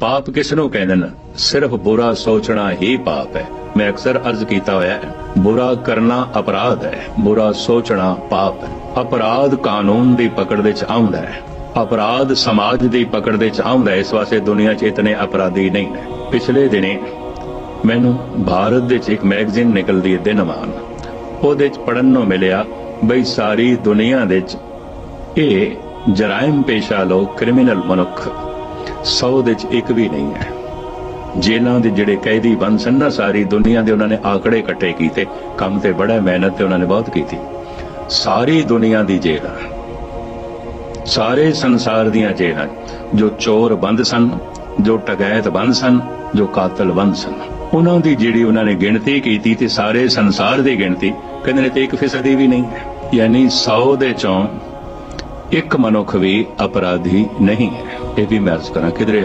ਪਾਪ ਕਿਸ ਨੂੰ ਕਹਿੰਦੇ ਨੇ ਸਿਰਫ ਬੁਰਾ ਸੋਚਣਾ ਹੀ ਪਾਪ ਹੈ। ਮੈਂ ਅਕਸਰ ਅਰਜ਼ ਕੀਤਾ ਹੋਇਆ ਹੈ, ਬੁਰਾ ਕਰਨਾ ਅਪਰਾਧ ਹੈ, ਬੁਰਾ ਸੋਚਣਾ ਪਾਪ ਹੈ। ਅਪਰਾਧ ਕਾਨੂੰਨ ਦੀ ਪਕੜ ਵਿੱਚ ਆਉਂਦਾ ਹੈ। ਅਪਰਾਧ ਸਮਾਜ ਦੀ ਪਕੜ ਵਿੱਚ ਆਉਂਦਾ ਇਸ ਵਾਸਤੇ ਦੁਨੀਆ 'ਚ ਇਤਨੇ ਅਪਰਾਧੀ ਨਹੀਂ ਨੇ ਪਿਛਲੇ ਦਿਨੇ ਮੈਨੂੰ ਭਾਰਤ ਦੇ 'ਚ ਇੱਕ ਮੈਗਜ਼ੀਨ ਨਿਕਲਦੀ ਹੈ ਦਿਨਮਾਨ ਉਹਦੇ 'ਚ ਪੜਨ ਨੂੰ ਮਿਲਿਆ ਬਈ ਸਾਰੀ ਦੁਨੀਆ ਦੇ 'ਚ ਇਹ ਜਰਾਇਮ ਪੇਸ਼ਾ ਲੋਕ ਕ੍ਰਿਮੀਨਲ ਮਨੁੱਖ 100 ਦੇ 'ਚ ਇੱਕ ਵੀ ਨਹੀਂ ਹੈ। ਜੇਲ੍ਹਾਂ ਦੇ ਜਿਹੜੇ ਕੈਦੀ ਬੰਦ ਸਨ ਨਾ, ਸਾਰੀ ਦੁਨੀਆ ਦੇ ਉਹਨਾਂ ਨੇ ਆਕੜੇ ਇਕੱਠੇ ਕੀਤੇ। ਕੰਮ ਤੇ ਬੜਾ ਮਿਹਨਤ ਤੇ ਉਹਨਾਂ ਨੇ ਬਹੁਤ ਕੀਤੀ। ਸਾਰੀ ਦੁਨੀਆ ਦੀ ਜੇਲ੍ਹਾਂ ਸਾਰੇ ਸੰਸਾਰ ਦੀਆਂ ਜੇਲ੍ਹਾਂ ਜੋ ਚੋਰ ਬੰਦ ਸਨ, ਜੋ ਟਗੈਤ ਬੰਦ ਸਨ, ਜੋ ਕਾਤਲ ਬੰਦ ਸਨ। ਉਹਨਾਂ ਦੀ ਜਿਹੜੀ ਉਹਨਾਂ ਨੇ ਗਿਣਤੀ ਕੀਤੀ ਤੇ ਸਾਰੇ ਸੰਸਾਰ ਦੀ ਗਿਣਤੀ, ਕਹਿੰਦੇ ਨੇ ਤੇ 1% ਵੀ ਨਹੀਂ ਹੈ। ਯਾਨੀ 100 ਦੇ ਚੋਂ ਇੱਕ ਮਨੁੱਖ ਵੀ ਅਪਰਾਧੀ ਨਹੀਂ ਹੈ। ਇਹ ਵੀ ਮੈਂ ਅਰਜ਼ ਕਰਾਂ ਕਿਧਰੇ